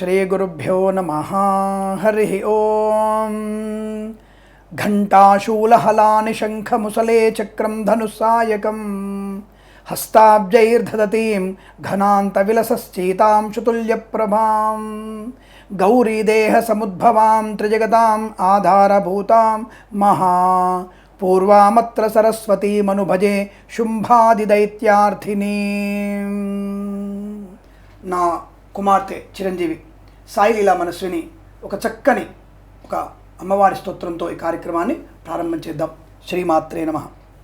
श्रीगुरुभ्यो नमः। हरिः ॐ घण्टाशूलहलानिशङ्खमुसले चक्रं धनुस्सायकं हस्ताब्जैर्धदतीं घनान्तविलसश्चेतां शुतुल्यप्रभां गौरीदेहसमुद्भवां त्रिजगताम् आधारभूतां महा। पूर्वामत्र सरस्वतीमनुभजे ಶುಂಭಾದಿದೈತ್ಯಾರ್ಥಿನಿ ना, कुमारते, चिरंजीवी। సాయిలీలా మనస్విని ఒక చక్కని ఒక అమ్మవారి స్తోత్రంతో ఈ కార్యక్రమాన్ని ప్రారంభం చేద్దాం. శ్రీమాత్రే నమ.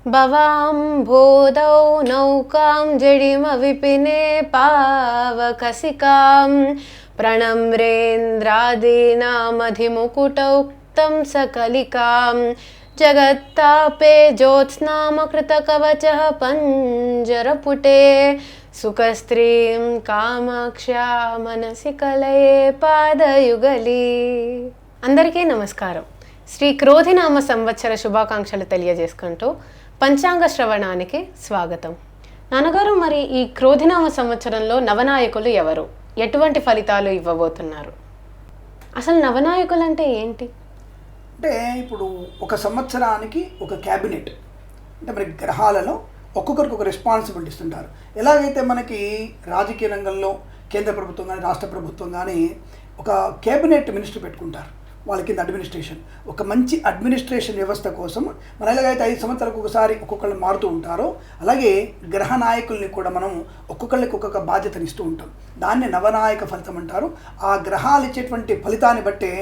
భవాం భోదౌ నౌకాం జడిమవిపినే పావకసికాం ప్రణమ్రేంద్రాదీనామధిముకుటౌక్తం సకలికాం జగత్తాపే జ్యోత్స్నామకృతకవచः పంజరపుటే సుఖస్త్రీం కామాక్ష్యా మనసి కలయే పాదయుగలీ అందరికీ నమస్కారం. శ్రీ క్రోధినామ సంవత్సర శుభాకాంక్షలు తెలియజేసుకుంటూ పంచాంగ శ్రవణానికి స్వాగతం. నాన్నగారు మరి ఈ క్రోధినామ సంవత్సరంలో నవనాయకులు ఎవరు? ఎటువంటి ఫలితాలు ఇవ్వబోతున్నారు? అసలు నవనాయకులు అంటే ఏంటి? అంటే ఇప్పుడు ఒక సంవత్సరానికి ఒక క్యాబినెట్ అంటే మరి గ్రహాలలో ఒక్కొక్కరికి ఒక రెస్పాన్సిబిలిటీస్ ఉంటారు ఎలాగైతే మనకి రాజకీయ రంగంలో కేంద్ర ప్రభుత్వం కానీ రాష్ట్ర ప్రభుత్వం కానీ ఒక కేబినెట్ మినిస్టర్ పెట్టుకుంటారు. వాళ్ళ కింద అడ్మినిస్ట్రేషన్ ఒక మంచి అడ్మినిస్ట్రేషన్ వ్యవస్థ కోసం మన ఎలాగైతే ఐదు సంవత్సరాలకు ఒకసారి ఒక్కొక్కళ్ళు మారుతూ ఉంటారో అలాగే గ్రహ నాయకుల్ని కూడా మనం ఒక్కొక్కళ్ళకి ఒక్కొక్క బాధ్యతని ఇస్తూ ఉంటాం. దాన్ని నవనాయక ఫలితం అంటారు. ఆ గ్రహాలు ఇచ్చేటువంటి ఫలితాన్ని బట్టే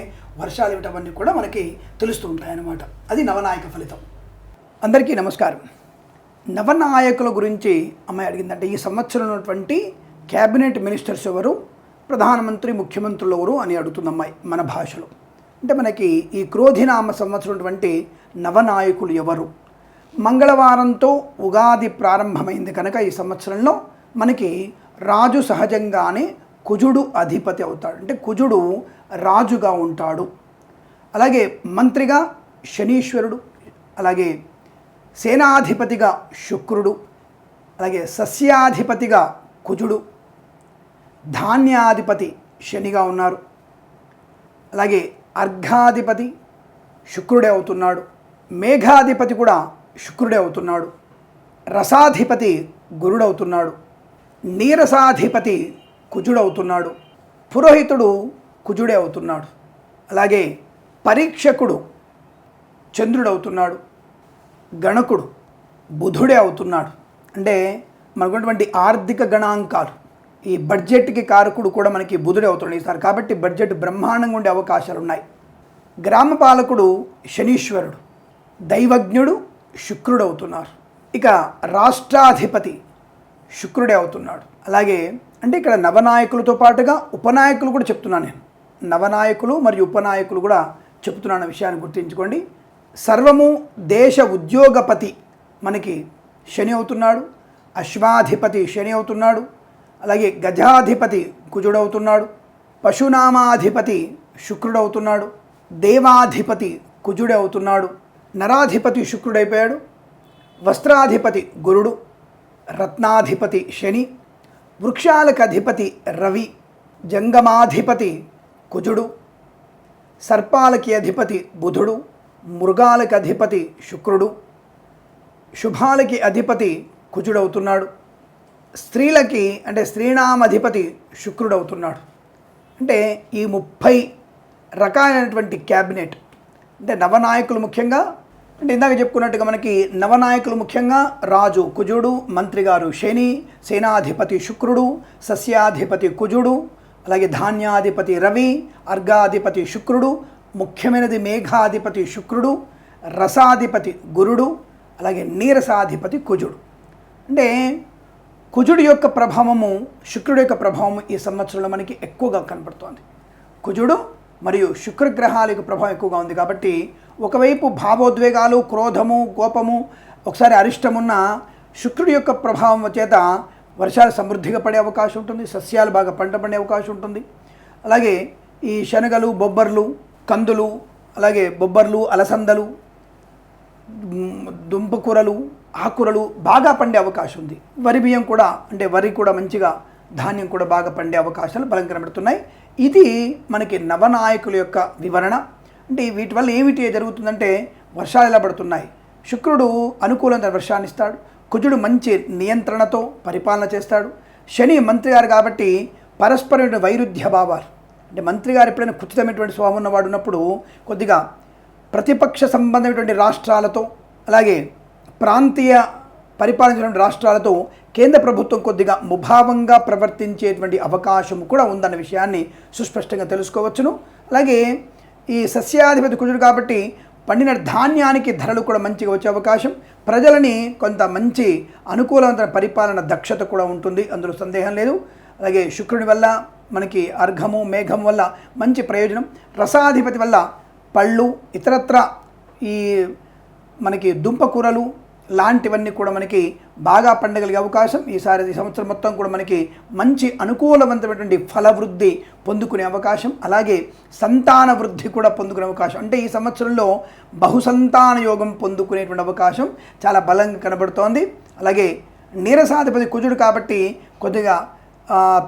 వర్షాలు ఇవ్వటం కూడా మనకి తెలుస్తూ ఉంటాయి అన్నమాట అది నవనాయక ఫలితం. అందరికీ నమస్కారం. నవనాయకుల గురించి అమ్మాయి అడిగిందంటే ఈ సంవత్సరం ఉన్నటువంటి క్యాబినెట్ మినిస్టర్స్ ఎవరు? ప్రధానమంత్రి ముఖ్యమంత్రులు ఎవరు? అని అడుగుతుంది అమ్మాయి మన భాషలో. అంటే మనకి ఈ క్రోధినామ సంవత్సరం ఉన్నటువంటి నవనాయకులు ఎవరు? మంగళవారంతో ఉగాది ప్రారంభమైంది కనుక ఈ సంవత్సరంలో మనకి రాజు సహజంగానే కుజుడు అధిపతి అవుతాడు. అంటే కుజుడు రాజుగా ఉంటాడు. అలాగే మంత్రిగా శనీశ్వరుడు అలాగే సేనాధిపతిగా శుక్రుడు అలాగే సస్యాధిపతిగా కుజుడు ధాన్యాధిపతి శనిగా ఉన్నారు. అలాగే అర్ఘాధిపతి శుక్రుడే అవుతున్నాడు. మేఘాధిపతి కూడా శుక్రుడే అవుతున్నాడు. రసాధిపతి గురుడవుతున్నాడు నీరసాధిపతి కుజుడవుతున్నాడు పురోహితుడు కుజుడే అవుతున్నాడు. అలాగే పరీక్షకుడు చంద్రుడవుతున్నాడు గణకుడు బుధుడే అవుతున్నాడు. అంటే మనకున్నటువంటి ఆర్థిక గణాంకాలు. ఈ బడ్జెట్కి కారకుడు కూడా మనకి బుధుడే అవుతున్నాడు ఈసారి. కాబట్టి బడ్జెట్ బ్రహ్మాండంగా ఉండే అవకాశాలు ఉన్నాయి. గ్రామ పాలకుడు శనీశ్వరుడు దైవజ్ఞుడు శుక్రుడు అవుతున్నారు. ఇక రాష్ట్రాధిపతి శుక్రుడే అవుతున్నాడు. అలాగే అంటే ఇక్కడ నవనాయకులతో పాటుగా ఉపనాయకులు కూడా చెప్తున్నాను నేను. నవనాయకులు మరియు ఉపనాయకులు కూడా చెప్తున్నాను విషయాన్ని గుర్తుంచుకోండి. సర్వము దేశ ఉద్యోగపతి మనకి శని అవుతున్నాడు అశ్వాధిపతి శని అవుతున్నాడు అలాగే గజాధిపతి కుజుడవుతున్నాడు పశునామాధిపతి శుక్రుడవుతున్నాడు దేవాధిపతి కుజుడే అవుతున్నాడు నరాధిపతి శుక్రుడైపోయాడు వస్త్రాధిపతి గురుడు రత్నాధిపతి శని వృక్షాలకు అధిపతి రవి జంగమాధిపతి కుజుడు సర్పాలకి అధిపతి బుధుడు మృగాలకి అధిపతి శుక్రుడు శుభాలకి అధిపతి కుజుడవుతున్నాడు. స్త్రీలకి అంటే స్త్రీనామధిపతి శుక్రుడవుతున్నాడు. అంటే ఈ ముప్పై రకాలైనటువంటి క్యాబినెట్ అంటే నవనాయకులు ముఖ్యంగా అంటే ఇందాక చెప్పుకున్నట్టుగా మనకి నవనాయకులు ముఖ్యంగా రాజు కుజుడు మంత్రిగారు శని సేనాధిపతి శుక్రుడు సస్యాధిపతి కుజుడు అలాగే ధాన్యాధిపతి రవి అర్ఘాధిపతి శుక్రుడు ముఖ్యమైనది మేఘాధిపతి శుక్రుడు రసాధిపతి గురుడు అలాగే నీరసాధిపతి కుజుడు. అంటే కుజుడు యొక్క ప్రభావము శుక్రుడు యొక్క ప్రభావము ఈ సంవత్సరంలో మనకి ఎక్కువగా కనపడుతోంది. కుజుడు మరియు శుక్రగ్రహాల యొక్క ప్రభావం ఎక్కువగా ఉంది కాబట్టి ఒకవైపు భావోద్వేగాలు క్రోధము కోపము ఒకసారి అరిష్టమున్న శుక్రుడి యొక్క ప్రభావం చేత వర్షాలు సమృద్ధిగా పడే అవకాశం ఉంటుంది సస్యాలు బాగా పంట పండే అవకాశం ఉంటుంది. అలాగే ఈ శనగలు బొబ్బర్లు కందులు అలాగే బొబ్బర్లు అలసందలు దుంపకూరలు ఆకుకూరలు బాగా పండే అవకాశం ఉంది. వరి బియ్యం కూడా అంటే వరి కూడా మంచిగా ధాన్యం కూడా బాగా పండే అవకాశాలు బలం కనబడుతున్నాయి. ఇది మనకి నవనాయకుల యొక్క వివరణ. అంటే వీటి వల్ల ఏమిటి జరుగుతుందంటే వర్షాలు ఎలా పడుతున్నాయి? శుక్రుడు అనుకూలంగా వర్షాన్ని ఇస్తాడు. కుజుడు మంచి నియంత్రణతో పరిపాలన చేస్తాడు. శని మంత్రి గారు కాబట్టి పరస్పరమైన వైరుధ్య భావాలు. అంటే మంత్రి గారు ఎప్పుడైనా కుచితమైనటువంటి స్వామి ఉన్నవాడు ఉన్నప్పుడు కొద్దిగా ప్రతిపక్ష సంబంధమైనటువంటి రాష్ట్రాలతో అలాగే ప్రాంతీయ పరిపాలించిన రాష్ట్రాలతో కేంద్ర ప్రభుత్వం కొద్దిగా ముభావంగా ప్రవర్తించేటువంటి అవకాశం కూడా ఉందన్న విషయాన్ని సుస్పష్టంగా తెలుసుకోవచ్చును. అలాగే ఈ సస్యాధిపతి కుజుడు కాబట్టి పండిన ధాన్యానికి ధరలు కూడా మంచిగా వచ్చే అవకాశం ప్రజలని కొంత మంచి అనుకూలవంతమైన పరిపాలన దక్షత కూడా ఉంటుంది అందులో సందేహం లేదు. అలాగే శుక్రుని వల్ల మనకి అర్ఘము మేఘం వల్ల మంచి ప్రయోజనం. రసాధిపతి వల్ల పళ్ళు ఇతరత్ర ఈ మనకి దుంపకూరలు లాంటివన్నీ కూడా మనకి బాగా పండగలిగే అవకాశం. ఈసారి ఈ సంవత్సరం మొత్తం కూడా మనకి మంచి అనుకూలవంతమైనటువంటి ఫలవృద్ధి పొందుకునే అవకాశం. అలాగే సంతాన వృద్ధి కూడా పొందుకునే అవకాశం. అంటే ఈ సంవత్సరంలో బహుసంతాన యోగం పొందుకునేటువంటి అవకాశం చాలా బలంగా కనబడుతోంది. అలాగే నీరసాధిపతి కుజుడు కాబట్టి కొద్దిగా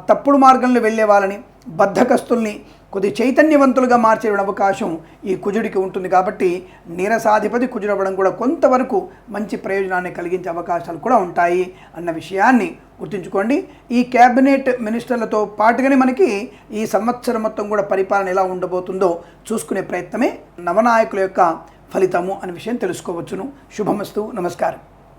తప్పుడు మార్గంలో వెళ్ళే వాళ్ళని బద్ధకస్తుల్ని కొద్ది చైతన్యవంతులుగా మార్చే అవకాశం ఈ కుజుడికి ఉంటుంది కాబట్టి నీరసాధిపతి కుజుడవ్వడం కూడా కొంతవరకు మంచి ప్రయోజనాన్ని కలిగించే అవకాశాలు కూడా ఉంటాయి అన్న విషయాన్ని గుర్తుంచుకోండి. ఈ క్యాబినెట్ మినిస్టర్లతో పాటుగానే మనకి ఈ సంవత్సరం మొత్తం కూడా పరిపాలన ఎలా ఉండబోతుందో చూసుకునే ప్రయత్నమే నవనాయకుల యొక్క ఫలితము అనే విషయం తెలుసుకోవచ్చును. శుభమస్తు. నమస్కారం.